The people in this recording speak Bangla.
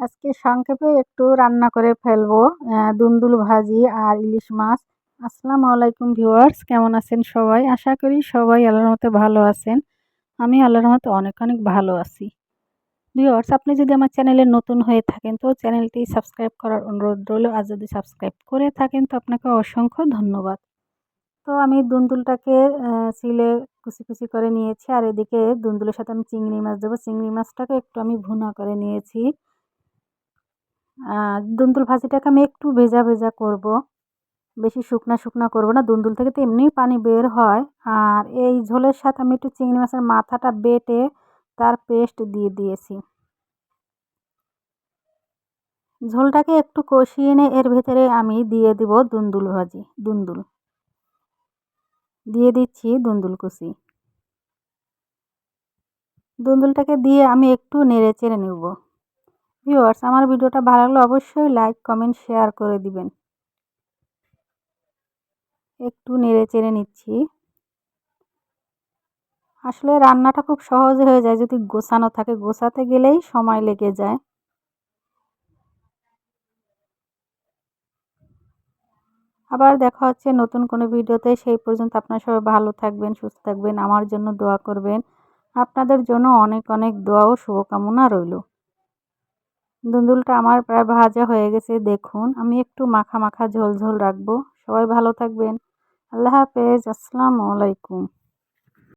আজকে সংক্ষেপে একটু রান্না করে ফেলব দুন্দুল ভাজি আর ইলিশ মাছ। আসসালামু আলাইকুম ভিউয়ার্স, কেমন আছেন সবাই? আশা করি সবাই আল্লাহর মতো ভালো আছেন। আমি আল্লাহর মতো অনেক অনেক ভালো আছি। ভিউয়ার্স, আপনি যদি আমার চ্যানেলে নতুন হয়ে থাকেন, তো চ্যানেলটি সাবস্ক্রাইব করার অনুরোধ রইল। আর যদি সাবস্ক্রাইব করে থাকেন, তো আপনাকে অসংখ্য ধন্যবাদ। তো আমি দুন্দুলটাকে সিলে কুচি কুচি করে নিয়েছি। আর এদিকে দুন্দুলের সাথে আমি চিংড়ি মাছ দেবো। চিংড়ি মাছটাকে একটু আমি ভুনা করে নিয়েছি। দুন্দুল ভাজিটাকে আমি একটু ভেজা ভেজা করব। বেশি শুকনা শুকনা করব না, দুন্দুল থেকে তো এমনিই পানি বের হয়। আর এই ঝোলের সাথে আমি একটু চিংড়ি মাছের মাথাটা বেটে তার পেস্ট দিয়ে দিয়েছি। ঝোলটাকে একটু কষিয়ে এনে এর ভেতরে আমি দিয়ে দিব দুন্দুল ভাজি, দুন্দুল। দিয়ে দিচ্ছি দুন্দুল কুচি। দুন্দুলটাকে দিয়ে আমি একটু নেড়ে চেড়ে নেব। ভিউয়ার্স, আমার ভিডিওটা ভালো লাগলে অবশ্যই লাইক, কমেন্ট, শেয়ার করে দিবেন। একটু নেড়ে চেড়ে নিচ্ছি। আসলে রান্নাটা খুব সহজে হয়ে যায়, যদি গোছানো থাকে। গোছাতে গেলেই সময় লেগে যায়। আবার দেখা হচ্ছে নতুন কোনো ভিডিওতে। সেই পর্যন্ত আপনারা সবাই ভালো থাকবেন, সুস্থ থাকবেন। আমার জন্য দোয়া করবেন। আপনাদের জন্য অনেক অনেক দোয়া ও শুভকামনা রইল। দুন্দুলটা আমার প্রায় ভাজা হয়ে গেছে, দেখুন। আমি একটু মাখা মাখা ঝোল ঝোল রাখব। সবাই ভালো থাকবেন। আল্লাহ হাফেজ। আসসালামু আলাইকুম।